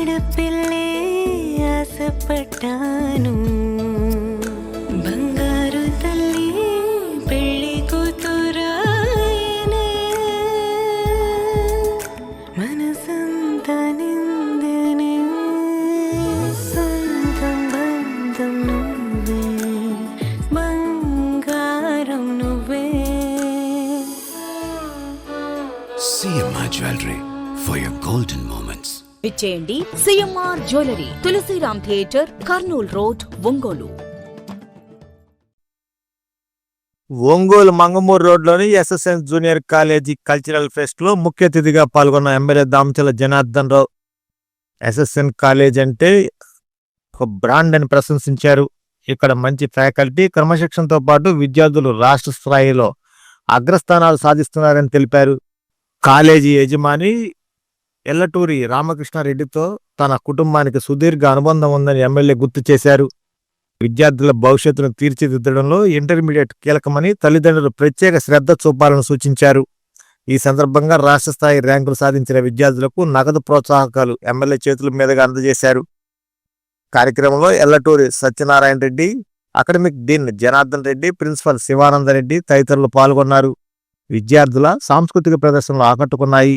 അടുപ്പില്ലേ ആസപ്പെട്ടാനും CMR jewellery Tulasiram theatre Kurnool road Ongole Ongole Mangamuru రోడ్లోని SSN junior college cultural ఫెస్ట్లో ముఖ్య అతిథిగా పాల్గొన్న MLA Damachala Janardhan Rao. SSN college అంటే ఒక బ్రాండ్ అని ప్రశంసించారు. ఇక్కడ మంచి ఫ్యాకల్టీ క్రమశిక్షణతో పాటు విద్యార్థులు రాష్ట్ర స్థాయిలో అగ్రస్థానాలు సాధిస్తున్నారని తెలిపారు. కాలేజీ యజమాని ఎల్లటూరి రామకృష్ణారెడ్డితో తన కుటుంబానికి సుదీర్ఘ అనుబంధం ఉందని ఎమ్మెల్యే గుర్తు చేశారు. విద్యార్థుల భవిష్యత్తును తీర్చిదిద్దడంలో ఇంటర్మీడియట్ కీలకమని తల్లిదండ్రులు ప్రత్యేక శ్రద్ధ చూపాలని సూచించారు. ఈ సందర్భంగా రాష్ట్ర స్థాయి ర్యాంకులు సాధించిన విద్యార్థులకు నగదు ప్రోత్సాహకాలు ఎమ్మెల్యే చేతుల మీదుగా అందజేశారు. కార్యక్రమంలో Ellaturi Satyanarayana Reddy academic dean Janardhan Reddy principal Sivananda Reddy తదితరులు పాల్గొన్నారు. విద్యార్థుల సాంస్కృతిక ప్రదర్శనలు ఆకట్టుకున్నాయి.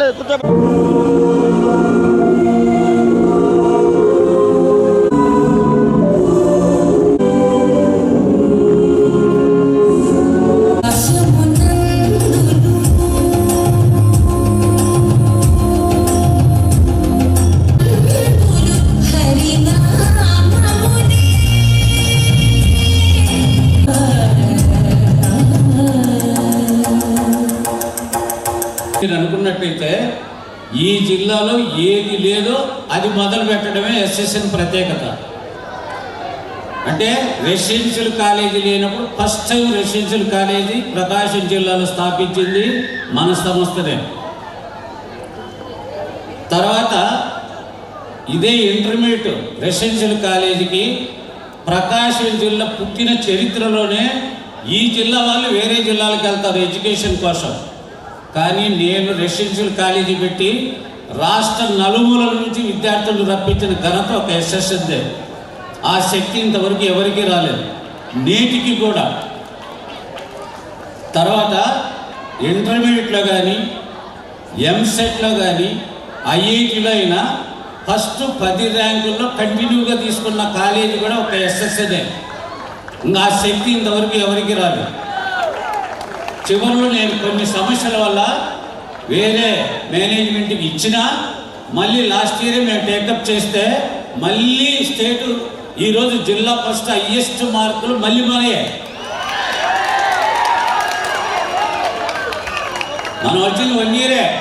మాట్లాడలేదు కూర్చో. పెట్టడమే ప్రత్యేకత. అంటే రెసిడెన్షియల్ కాలేజీ లేనప్పుడు first time residential college Prakasam జిల్లాలో స్థాపించింది మన సంస్థనే తర్వాత ఇదే ఇంటర్మీడియట్ రెసిడెన్షియల్ కాలేజీకి ప్రకాశం జిల్లా పుట్టిన చరిత్రలోనే ఈ జిల్లా వాళ్ళు వేరే జిల్లాలకు వెళ్తారు ఎడ్యుకేషన్ కోసం. కానీ నేను రెసిడెన్షియల్ కాలేజీ పెట్టి రాష్ట్ర నలుమూలల నుంచి విద్యార్థులు రప్పించిన ఘనత ఒక ఎస్ఎస్ఎద్దే ఆ శక్తి ఇంతవరకు ఎవరికీ రాలేదు. నేటికి కూడా. తర్వాత ఇంటర్మీడియట్లో కానీ ఎంసెట్లో కానీ ఐఐటిలో అయినా ఫస్ట్ పది ర్యాంకుల్లో కంటిన్యూగా తీసుకున్న కాలేజీ కూడా ఒక ఎస్ఎస్ఎదే ఇంకా ఆ శక్తి ఇంతవరకు ఎవరికి రాలేదు. చివరిలో నేను కొన్ని సమస్యల వల్ల వేరే మేనేజ్మెంట్కి ఇచ్చినా మళ్ళీ లాస్ట్ ఇయరే మేము టేకప్ చేస్తే మళ్ళీ స్టేటు ఈరోజు జిల్లా ఫస్ట్ హయ్యెస్ట్ మార్కులు మళ్ళీ మనయే మనం వచ్చింది వన్ ఇయరే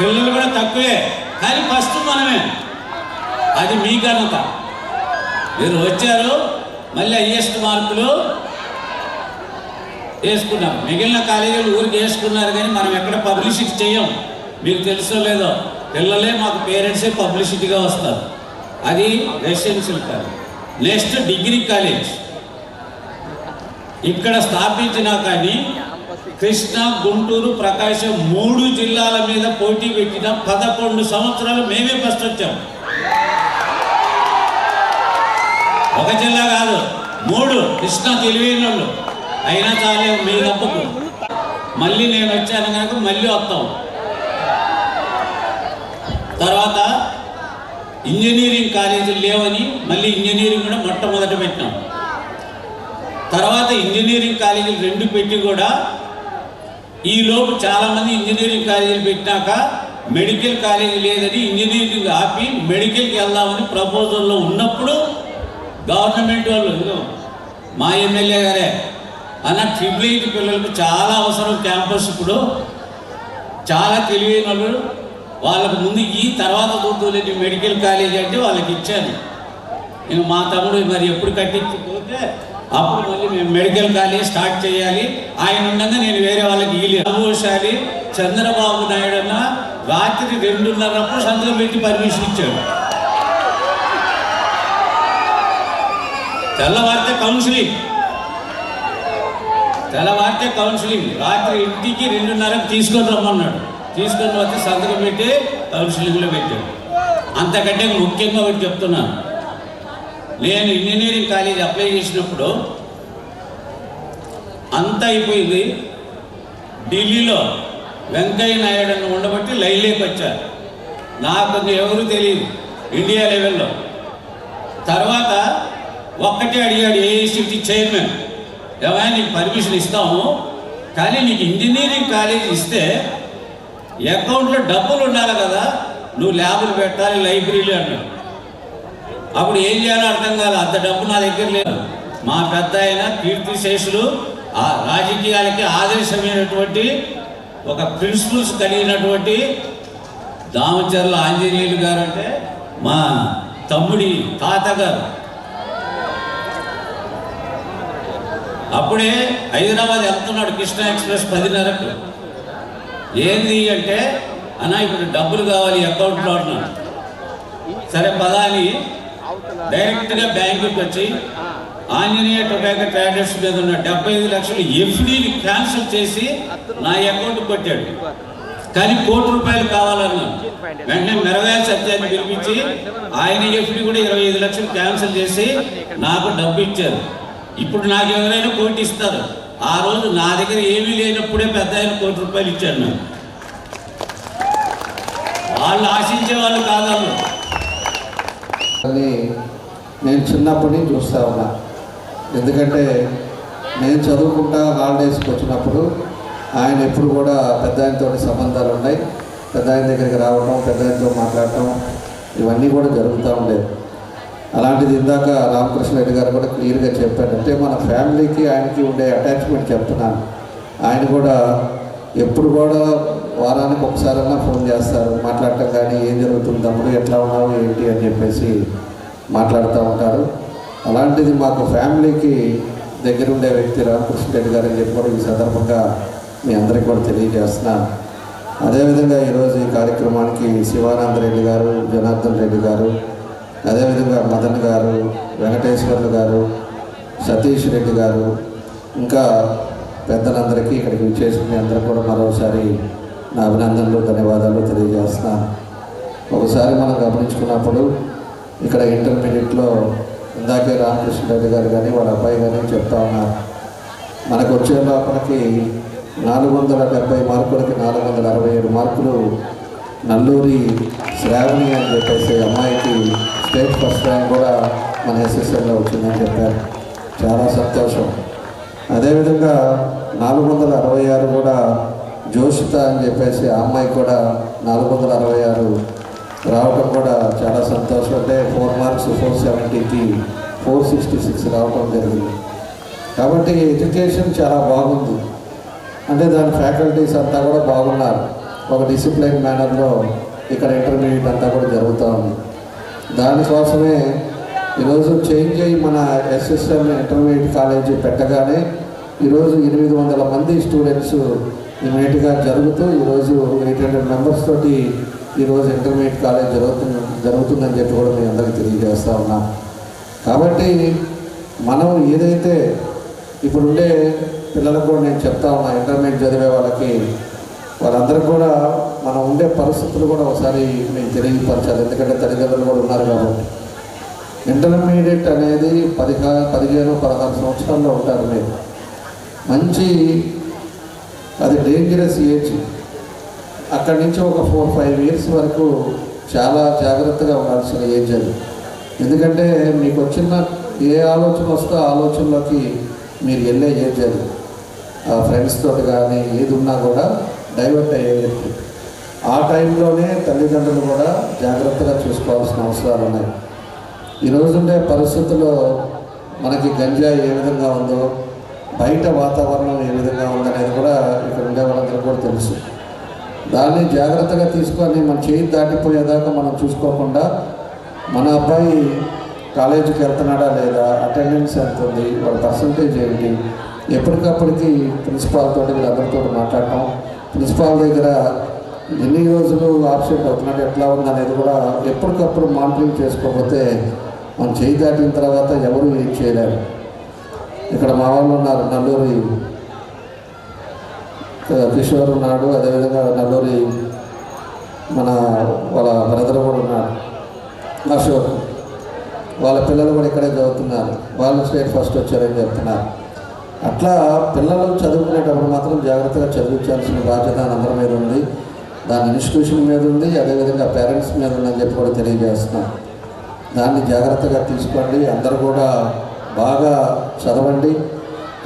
పిల్లలు కూడా తక్కువే. కానీ ఫస్ట్ మనమే. అది మీ ఘనత. మీరు వచ్చారు మళ్ళీ హయ్యెస్ట్ మార్కులు వేసుకున్నాం మిగిలిన కాలేజీలు ఊరికి వేసుకున్నారు కానీ మనం ఎక్కడ పబ్లిసిటీ చేయం మీకు తెలుసో లేదో? పిల్లలే మాకు పేరెంట్సే పబ్లిసిటీగా వస్తారు. అది residential college next degree college. ఇక్కడ స్థాపించినా కానీ కృష్ణ గుంటూరు ప్రకాశం మూడు జిల్లాల మీద పోటీ పెట్టిన. పదకొండు సంవత్సరాలు మేమే ఫస్ట్ వచ్చాం. ఒక జిల్లా కాదు మూడు. కృష్ణ తెలివైన వాళ్ళు అయినా చాలే మీ తప్పకు. మళ్ళీ నేను వచ్చాను కనుక మళ్ళీ వస్తాం. తర్వాత ఇంజనీరింగ్ కాలేజీలు లేవని మళ్ళీ ఇంజనీరింగ్ కూడా మొట్టమొదట పెట్టినాం తర్వాత ఇంజనీరింగ్ కాలేజీలు రెండు పెట్టి కూడా ఈలోపు చాలామంది ఇంజనీరింగ్ కాలేజీలు పెట్టినాక మెడికల్ కాలేజీ లేదని ఇంజనీరింగ్ ఆపి మెడికల్కి వెళ్దామని ప్రపోజల్లో ఉన్నప్పుడు గవర్నమెంట్ వాళ్ళు మా ఎమ్మెల్యే గారే అన్న ట్రిపుల్ ఐటీ పిల్లలకు చాలా అవసరం క్యాంపస్ ఇప్పుడు. చాలా తెలివైన వాళ్ళు వాళ్ళకు ముందు ఈ తర్వాత చూద్దులేని మెడికల్ కాలేజ్ అంటే వాళ్ళకి ఇచ్చాను. నేను మా తమ్ముడు మరి ఎప్పుడు కట్టించిపోతే అప్పుడు మళ్ళీ మేము మెడికల్ కాలేజ్ స్టార్ట్ చేయాలి. ఆయన ఉండగా నేను వేరే వాళ్ళకి ఇల్లు అనుభవశాలి చంద్రబాబు నాయుడు అన్న రాత్రి రెండున్నరప్పుడు సంతకం పెట్టి పర్మిషన్ ఇచ్చాడు. తెల్లవారితే కౌన్సిలింగ్. తెల్లవారితే కౌన్సిలింగ్. రాత్రి ఇంటికి రెండున్నరకు తీసుకొని రమ్మన్నాడు. తీసుకొని వచ్చి సంతకం పెట్టి కౌన్సిలింగ్లో పెట్టాడు. అంతకంటే ముఖ్యంగా ఒకటి చెప్తున్నాను నేను ఇంజనీరింగ్ కాలేజ్ అప్లై చేసినప్పుడు అంత అయిపోయింది. ఢిల్లీలో వెంకయ్య నాయుడు అని ఉండబట్టి లైన్లోకి వచ్చారు. నాకు ఎవరు తెలియదు. ఇండియా లెవెల్లో. తర్వాత ఒక్కటే అడిగాడు ఏఐసిటి చైర్మన్. ఏమైనా నీకు పర్మిషన్ ఇస్తాము కానీ నీకు ఇంజనీరింగ్ కాలేజ్ ఇస్తే అకౌంట్లో డబ్బులు ఉండాలి కదా నువ్వు ల్యాబులు పెట్టాలి లైబ్రరీలు అన్నాడు. అప్పుడు ఏం చేయాలో అర్థం కాదు అంత డబ్బు నా దగ్గర లేదు. మా పెద్ద ఆయన కీర్తిశేషులు ఆ రాజకీయాలకి ఆదర్శమైనటువంటి ఒక ప్రిన్సిపల్స్ కలిగినటువంటి దామచర్ల ఆంజనేయులు గారు అంటే మా తమ్ముడి తాతగారు. అప్పుడే హైదరాబాద్ వెళ్తున్నాడు కృష్ణ ఎక్స్ప్రెస్ పదిన్నరకు. ఏంది అంటే అన్న ఇప్పుడు డబ్బులు కావాలి అకౌంట్లో అన్నాడు సరే పదా అని డైరెక్ట్గా బ్యాంకుకి వచ్చి ఆంజనేయ టొబాకో ట్రేడర్స్ మీద ఉన్న డెబ్బై ఐదు లక్షలు ఎఫ్డీని క్యాన్సిల్ చేసి నా అకౌంట్ కొట్టాడు. కానీ కోటి రూపాయలు కావాలన్నాను వెంటనే మెరవేల సత్యాన్ని పిలిపించి ఆయన ఎఫ్డీ కూడా ఇరవై ఐదు లక్షలు క్యాన్సిల్ చేసి నాకు డబ్బు ఇచ్చారు. ఇప్పుడు నాకు ఎవరైనా కోటి ఇస్తారు. ఆ రోజు నా దగ్గర ఏమీ లేనప్పుడే పెద్ద ఆయన కోటి రూపాయలు ఇచ్చాను నాకు. వాళ్ళు ఆశించే వాళ్ళు కాదు అని నేను చిన్నప్పటి నుంచి చూస్తా ఉన్నా. ఎందుకంటే నేను చదువుకుంటా హాలిడేస్కి వచ్చినప్పుడు ఆయన ఎప్పుడు కూడా పెద్ద ఆయనతో సంబంధాలు ఉన్నాయి. పెద్ద ఆయన దగ్గరికి రావటం పెద్ద ఆయనతో మాట్లాడటం ఇవన్నీ కూడా జరుగుతూ ఉండేది అలాంటిది ఇందాక రామకృష్ణ రెడ్డి గారు కూడా క్లియర్గా చెప్పాడు అంటే మన ఫ్యామిలీకి ఆయనకి ఉండే అటాచ్మెంట్ చెప్తున్నాను. ఆయన కూడా ఎప్పుడు కూడా వారానికి ఒకసారైనా ఫోన్ చేస్తారు. మాట్లాడటం కానీ ఏం జరుగుతుంది తమ్ముడు ఎట్లా ఉన్నావు ఏంటి అని చెప్పేసి మాట్లాడుతూ ఉంటారు. అలాంటిది మాకు ఫ్యామిలీకి దగ్గరుండే వ్యక్తి రామకృష్ణ రెడ్డి గారు అని చెప్పి ఈ సందర్భంగా మీ అందరికీ కూడా తెలియజేస్తున్నాను అదేవిధంగా ఈరోజు ఈ కార్యక్రమానికి శివానంద రెడ్డి గారు జనార్దన్ రెడ్డి గారు అదేవిధంగా మదన్ గారు వెంకటేశ్వర్లు గారు సతీష్ రెడ్డి గారు ఇంకా పెద్దలందరికీ ఇక్కడికి విచ్చేసుకుని అందరూ కూడా మరోసారి నా అభినందనలు ధన్యవాదాలు తెలియజేస్తున్నాను ఒకసారి మనం గమనించుకున్నప్పుడు ఇక్కడ ఇంటర్మీడియట్లో ఇందాకే రామకృష్ణ రెడ్డి గారు కానీ వాళ్ళ అబ్బాయి కానీ చెప్తా ఉన్నారు. మనకు వచ్చే లోపలికి నాలుగు వందల డెబ్బై మార్కులకి నాలుగు వందల అరవై ఏడు మార్కులు నల్లూరి శ్రావణి అని చెప్పేసి అమ్మాయికి స్టేట్ ఫస్ట్ ర్యాంక్ కూడా మన ఎస్ఎస్ఎల్లో వచ్చిందని చెప్పారు. చాలా సంతోషం. అదేవిధంగా నాలుగు వందల అరవై ఆరు కూడా జోషిత అని చెప్పేసి ఆ అమ్మాయి కూడా నాలుగు వందల అరవై ఆరు రావడం కూడా చాలా సంతోషం. అంటే ఫోర్ మార్క్స్ ఫోర్ సెవెంటీకి ఫోర్ సిక్స్టీ సిక్స్ రావడం జరిగింది. కాబట్టి ఎడ్యుకేషన్ చాలా బాగుంది. అంటే దాని ఫ్యాకల్టీస్ అంతా కూడా బాగున్నారు. ఒక డిసిప్లైన్ మేనర్లో ఇక్కడ ఇంటర్మీడియట్ అంతా కూడా జరుగుతూ ఉంది. దానికోసమే ఈరోజు చేంజ్ అయ్యి మన ఎస్ఎస్ఎల్ ఇంటర్మీడియట్ కాలేజీ పెట్టగానే ఈరోజు ఎనిమిది వందల మంది స్టూడెంట్స్ ఇమీడియట్గా జరుగుతూ ఈరోజు ఎయిట్ హండ్రెడ్ మెంబర్స్ తోటి ఈరోజు ఇంటర్మీడియట్ కాలేజ్ జరుగుతుంది జరుగుతుందని చెప్పి కూడా మీ అందరికీ తెలియజేస్తా ఉన్నాం. కాబట్టి మనం ఏదైతే ఇప్పుడుండే పిల్లలకు కూడా నేను చెప్తా ఉన్నా ఇంటర్మీడియట్ చదివే వాళ్ళకి వారందరూ కూడా మనం ఉండే పరిస్థితులు కూడా ఒకసారి మేము తెలియపరచాలి. ఎందుకంటే తల్లిదండ్రులు కూడా ఉన్నారు కాబట్టి. ఇంటర్మీడియట్ అనేది పదిహా పదిహేను పదహారు సంవత్సరాల్లో ఉంటారు మీరు. మంచి అది డేంజరస్ ఏజ్ అక్కడి నుంచి ఒక ఫోర్ ఫైవ్ ఇయర్స్ వరకు చాలా జాగ్రత్తగా ఉండాల్సిన ఏజ్ అది. ఎందుకంటే మీకు వచ్చిన ఏ ఆలోచన వస్తే ఆ ఆలోచనలోకి మీరు వెళ్ళే ఏజ్ అది. ఆ ఫ్రెండ్స్ తోటి కానీ ఏది ఉన్నా కూడా డైవర్ట్ అయ్యే వ్యక్తి ఆ టైంలోనే తల్లిదండ్రులు కూడా జాగ్రత్తగా చూసుకోవాల్సిన అవసరాలు ఉన్నాయి. ఈ పరిస్థితుల్లో మనకి గంజా ఏ విధంగా ఉందో బయట వాతావరణం ఏ విధంగా ఉందనేది కూడా ఇక్కడ ఉండే వాళ్ళందరూ కూడా తెలుసు. దాన్ని జాగ్రత్తగా తీసుకొని మన చేయి దాటిపోయేదాకా మనం చూసుకోకుండా మన అబ్బాయి కాలేజీకి వెళ్తున్నాడా లేదా అటెండెన్స్ ఎంత ఉంది వాళ్ళ పర్సంటేజ్ ఏంటి ఎప్పటికప్పటికి ప్రిన్సిపాల్ తోటి వీళ్ళందరితో మాట్లాడటం ప్రిన్సిపాల్ దగ్గర ఎన్ని రోజులు ఆబ్సెంట్ అవుతున్నాడు ఎట్లా ఉంది అనేది కూడా ఎప్పటికప్పుడు మానిటరింగ్ చేసుకోకపోతే మనం చేయి దాటిన తర్వాత ఎవరు ఏం చేయలేరు. ఇక్కడ మా వాళ్ళు ఉన్నారు నల్లూరి. కిషోర్ ఉన్నాడు అదేవిధంగా నల్లూరి మన వాళ్ళ బ్రదర్ కూడా ఉన్నాడు. అశోక్ వాళ్ళ పిల్లలు కూడా ఇక్కడే చదువుతున్నారు. వాళ్ళు స్టేట్ ఫస్ట్ వచ్చారని చెప్తున్నారు. అట్లా పిల్లలు చదువుకునేటప్పుడు మాత్రం జాగ్రత్తగా చదివించాల్సిన బాధ్యత అందరి మీద ఉంది. దాని ఇన్స్టిట్యూషన్ మీద ఉంది. అదేవిధంగా పేరెంట్స్ మీద ఉందని చెప్పి కూడా తెలియజేస్తున్నాం. దాన్ని జాగ్రత్తగా తీసుకోండి. అందరూ కూడా బాగా చదవండి.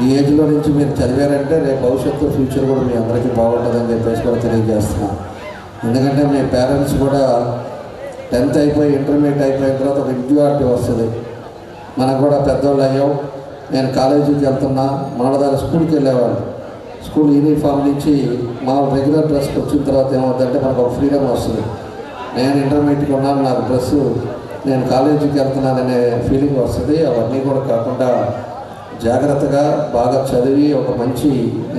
ఈ ఏజ్లో నుంచి మీరు చదివారంటే రేపు భవిష్యత్తు ఫ్యూచర్ కూడా మీ అందరికీ బాగుంటుందని చెప్పేసి కూడా తెలియజేస్తున్నాం. ఎందుకంటే మీ పేరెంట్స్ కూడా టెన్త్ అయిపోయి ఇంటర్మీడియట్ అయిపోయిన తర్వాత ఒక ఇంప్యూరిటీ వస్తుంది. మనకు కూడా పెద్దోళ్ళు అయ్యాం. నేను కాలేజీకి వెళ్తున్నా మనదాకా స్కూల్కి వెళ్ళేవాళ్ళు స్కూల్ యూనిఫామ్ నుంచి మా రెగ్యులర్ డ్రెస్కి వచ్చిన తర్వాత ఏమవుతుందంటే మనకు ఒక ఫ్రీడమ్ వస్తుంది. నేను ఇంటర్మీడియట్కి ఉన్నాను నాకు డ్రెస్ నేను కాలేజీకి వెళ్తున్నాననే ఫీలింగ్ వస్తుంది. అవన్నీ కూడా కాకుండా జాగ్రత్తగా బాగా చదివి ఒక మంచి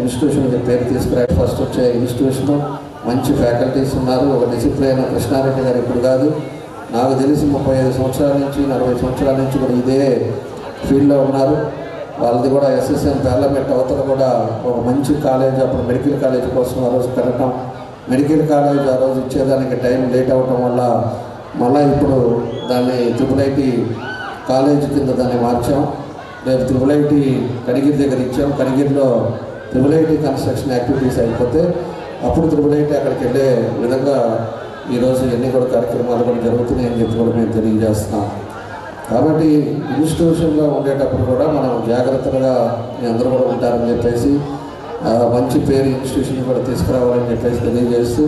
ఇన్స్టిట్యూషన్కి పేరు తీసుకురా ఫస్ట్ వచ్చే ఇన్స్టిట్యూషన్ మంచి ఫ్యాకల్టీస్ ఉన్నారు. ఒక డిసిప్లైన్ కృష్ణారెడ్డి గారు ఇప్పుడు కాదు. నాకు తెలిసి ముప్పై ఐదు సంవత్సరాల నుంచి నలభై సంవత్సరాల నుంచి కూడా ఇదే ఫీల్డ్లో ఉన్నారు. వాళ్ళది కూడా ఎస్ఎస్ఎం పార్లమెంట్ అవతల కూడా ఒక మంచి కాలేజ్ అప్పుడు మెడికల్ కాలేజ్ కోసం ఆ రోజు పెట్టడం మెడికల్ కాలేజ్ ఆ రోజు ఇచ్చేదానికి టైం లేట్ అవ్వటం వల్ల మళ్ళీ ఇప్పుడు దాన్ని ట్రిపుల్ ఐటీ కాలేజ్ కింద దాన్ని మార్చాం. రేపు త్రిబుల్ ఐటీ కనిగిరి దగ్గర ఇచ్చాం. కడిగిరిలో త్రిబుల్ ఐటీ కన్స్ట్రక్షన్ యాక్టివిటీస్ అయిపోతే అప్పుడు త్రిబుల్ ఐటీ అక్కడికి వెళ్ళే విధంగా ఈరోజు ఎన్ని కూడా కార్యక్రమాలు కూడా జరుగుతున్నాయని చెప్పి కూడా మేము తెలియజేస్తున్నాం. కాబట్టి ఇన్స్టిట్యూషన్లో ఉండేటప్పుడు కూడా మనం జాగ్రత్తగా అందరూ కూడా ఉంటారని చెప్పేసి మంచి పేరు ఇన్స్టిట్యూషన్ కూడా తీసుకురావాలని చెప్పేసి తెలియజేస్తూ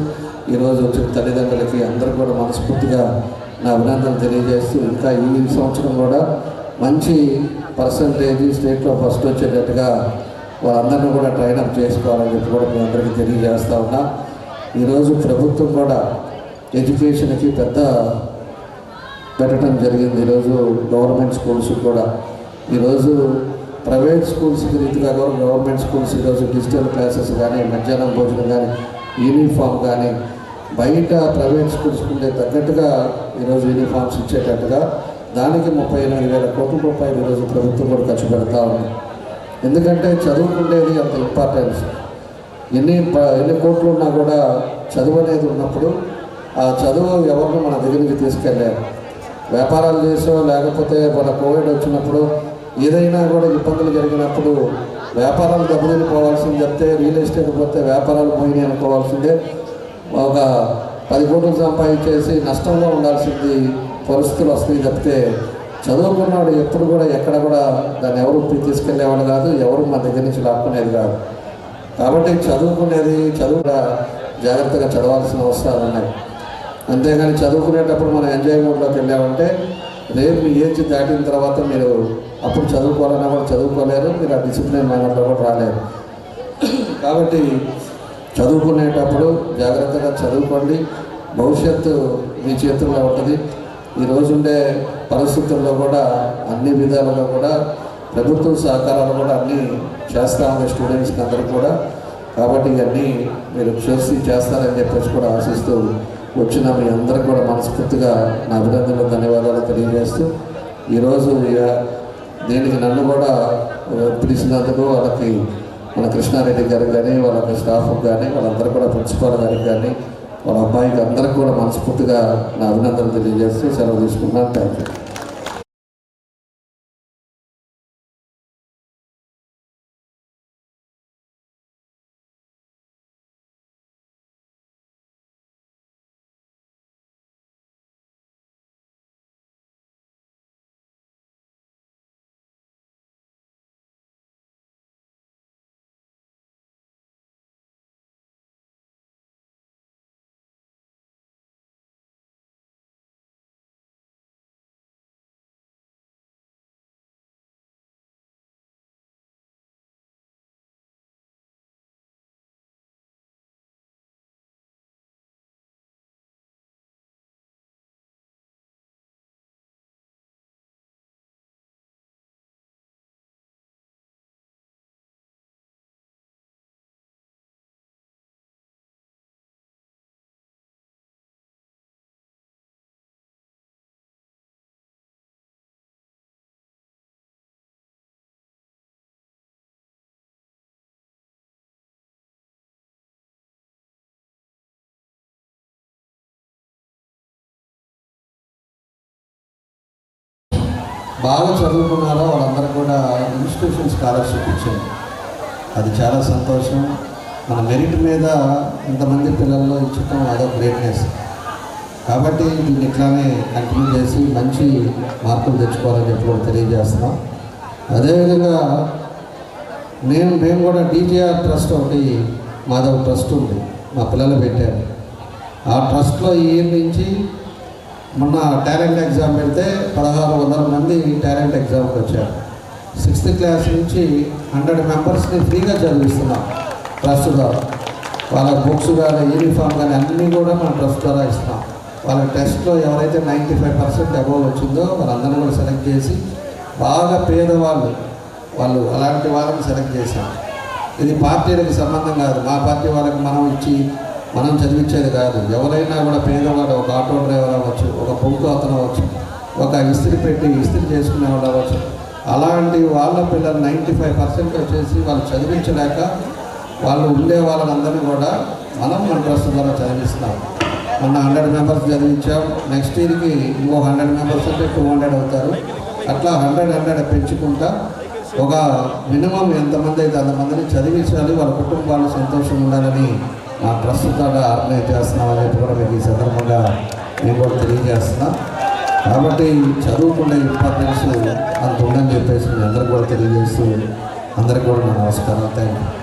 ఈరోజు వచ్చిన తల్లిదండ్రులకి అందరూ కూడా మనస్ఫూర్తిగా నా అభినందనలు తెలియజేస్తూ ఇంకా ఈ సంవత్సరం కూడా మంచి పర్సంటేజ్ స్టేట్లో ఫస్ట్ వచ్చేటట్టుగా వాళ్ళందరినీ కూడా ట్రైనప్ చేసుకోవాలని చెప్పి కూడా మీ అందరికీ తెలియజేస్తూ ఉన్నా. ఈరోజు ప్రభుత్వం కూడా ఎడ్యుకేషన్కి పెద్ద పెట్టడం జరిగింది. ఈరోజు గవర్నమెంట్ స్కూల్స్ కూడా. ఈరోజు ప్రైవేట్ స్కూల్స్కి రీతిగా కూడా గవర్నమెంట్ స్కూల్స్ ఈరోజు డిజిటల్ క్లాసెస్ కానీ మధ్యాహ్నం భోజనం కానీ యూనిఫామ్ కానీ బయట ప్రైవేట్ స్కూల్స్ ఉండే తగ్గట్టుగా ఈరోజు యూనిఫామ్స్ ఇచ్చేటట్టుగా దానికి ముప్పై ఎనిమిది వేల కోట్ల రూపాయలు ఈరోజు ప్రభుత్వం కూడా ఖర్చు పెడతా ఉంది. ఎందుకంటే చదువుకుండేది అంత ఇంపార్టెన్స్. ఎన్ని ఎన్ని కోట్లు ఉన్నా కూడా చదువు అనేది ఉన్నప్పుడు ఆ చదువు ఎవరిని మన దగ్గరికి తీసుకెళ్ళారు వ్యాపారాలు చేసో లేకపోతే మన కోవిడ్ వచ్చినప్పుడు ఏదైనా కూడా ఇబ్బందులు జరిగినప్పుడు వ్యాపారాలు దెబ్బతిని పోవాల్సింది చెప్తే రియల్ ఎస్టేట్ పోతే వ్యాపారాలు పోయినాయి అనుకోవాల్సిందే. ఒక పది కోట్లు సంపాదించేసి నష్టంలో ఉండాల్సింది పరిస్థితులు వస్తాయి చెప్తే చదువుకున్నాడు ఎప్పుడు కూడా ఎక్కడ కూడా దాన్ని ఎవరు తీసుకెళ్ళేవాడు కాదు ఎవరు మన దగ్గర నుంచి లాక్కునేది కాదు. కాబట్టి చదువుకునేది చదువు కూడా జాగ్రత్తగా చదవాల్సిన అవసరాలు ఉన్నాయి. అంతేగాని చదువుకునేటప్పుడు మనం ఎంజాయ్మెంట్లోకి వెళ్ళామంటే రేపు ఏజ్ దాటిన తర్వాత మీరు అప్పుడు చదువుకోవాలన్నా కూడా చదువుకోలేరు మీరు ఆ డిసిప్లిన్ మేనర్లో కూడా రాలేరు. కాబట్టి చదువుకునేటప్పుడు జాగ్రత్తగా చదువుకోండి. భవిష్యత్తు మీ చేతుల్లో ఉంటుంది. ఈ రోజుండే పరిస్థితుల్లో కూడా అన్ని విధాలుగా కూడా ప్రభుత్వ సహకారాలు కూడా అన్నీ చేస్తా ఉంది స్టూడెంట్స్కి అందరూ కూడా. కాబట్టి ఇవన్నీ మీరు చూసి చేస్తారని చెప్పేసి కూడా ఆశిస్తూ వచ్చిన మీ అందరికి కూడా మనస్ఫూర్తిగా నా అభినందనలు ధన్యవాదాలు తెలియజేస్తూ ఈరోజు ఇక దీనికి నన్ను కూడా పిలిచినందుకు వాళ్ళకి మన కృష్ణారెడ్డి గారికి కానీ వాళ్ళ స్టాఫ్ కానీ వాళ్ళందరూ కూడా ప్రిన్సిపాల్ గారికి కానీ వాళ్ళ అబ్బాయికి అందరికి కూడా మనస్ఫూర్తిగా నా అభినందనలు తెలియజేస్తూ సెలవు తీసుకున్నాను థ్యాంక్ యూ బాగా చదువుకున్నారో వాళ్ళందరూ కూడా ఇన్స్టిట్యూషన్ స్కాలర్షిప్ ఇచ్చారు. అది చాలా సంతోషం. మన మెరిట్ మీద ఇంతమంది పిల్లల్లో ఇచ్చటం అదో గ్రేట్నెస్. కాబట్టి దీన్ని ఇట్లానే కంటిన్యూ చేసి మంచి మార్కులు తెచ్చుకోవాలని చెప్పి కూడా తెలియజేస్తున్నాం. అదేవిధంగా నేను మేము కూడా డీజీఆర్ ట్రస్ట్ ఒకటి మాది ఒక ట్రస్ట్ ఉంది. మా పిల్లలు పెట్టారు. ఆ ట్రస్ట్లో ఈ నుంచి మొన్న టాలెంట్ ఎగ్జామ్ పెడితే పదహారు వందల మంది టాలెంట్ ఎగ్జామ్కి వచ్చారు. సిక్స్త్ క్లాస్ నుంచి హండ్రెడ్ మెంబర్స్ని ఫ్రీగా చదివిస్తున్నాం ట్రస్ట్ ద్వారా. వాళ్ళ బుక్స్ కానీ యూనిఫామ్ కానీ అన్నీ కూడా మనం ట్రస్ట్ ద్వారా ఇస్తున్నాం. వాళ్ళ టెస్ట్లో ఎవరైతే నైంటీ ఫైవ్ పర్సెంట్ అబోవ్ వచ్చిందో వాళ్ళందరినీ కూడా సెలెక్ట్ చేసి బాగా పేదవాళ్ళు వాళ్ళు అలాంటి వాళ్ళని సెలెక్ట్ చేశాం. ఇది పార్టీలకు సంబంధం కాదు. మా పార్టీ వాళ్ళకి మనం ఇచ్చి మనం చదివించేది కాదు. ఎవరైనా కూడా పేదవాడు ఒక ఆటో డ్రైవర్ అవ్వచ్చు ఒక పొంకు అతను అవ్వచ్చు ఒక ఇస్త్రీ పెట్టి ఇస్త్రీ చేసుకునేవాడు అవ్వచ్చు. అలాంటి వాళ్ళ పిల్లలు నైంటీ ఫైవ్ పర్సెంట్ వచ్చేసి వాళ్ళు చదివించలేక వాళ్ళు ఉండే వాళ్ళందరినీ కూడా మనం మన ట్రస్ట్ ద్వారా చదివిస్తాం మొన్న హండ్రెడ్ మెంబర్స్ చదివించాం. నెక్స్ట్ ఇయర్కి ఇంకో హండ్రెడ్ మెంబర్స్ అంటే టూ హండ్రెడ్ అవుతారు. అట్లా హండ్రెడ్ హండ్రెడ్ పెంచుకుంటా ఒక మినిమం ఎంతమంది అయితే అంతమందిని చదివించాలి. వాళ్ళ కుటుంబాలు సంతోషంగా ఉండాలని మా ట్రస్ట్ ద్వారా ఆర్గనైజ్ చేస్తున్నామని చెప్పి కూడా మీకు ఈ సందర్భంగా నేను కూడా తెలియజేస్తున్నా. కాబట్టి చదువుకునే ఇంపార్టెన్స్ అంత ఉందని చెప్పేసి మీ అందరికీ కూడా తెలియజేస్తూ అందరికీ కూడా నా నమస్కారం thank you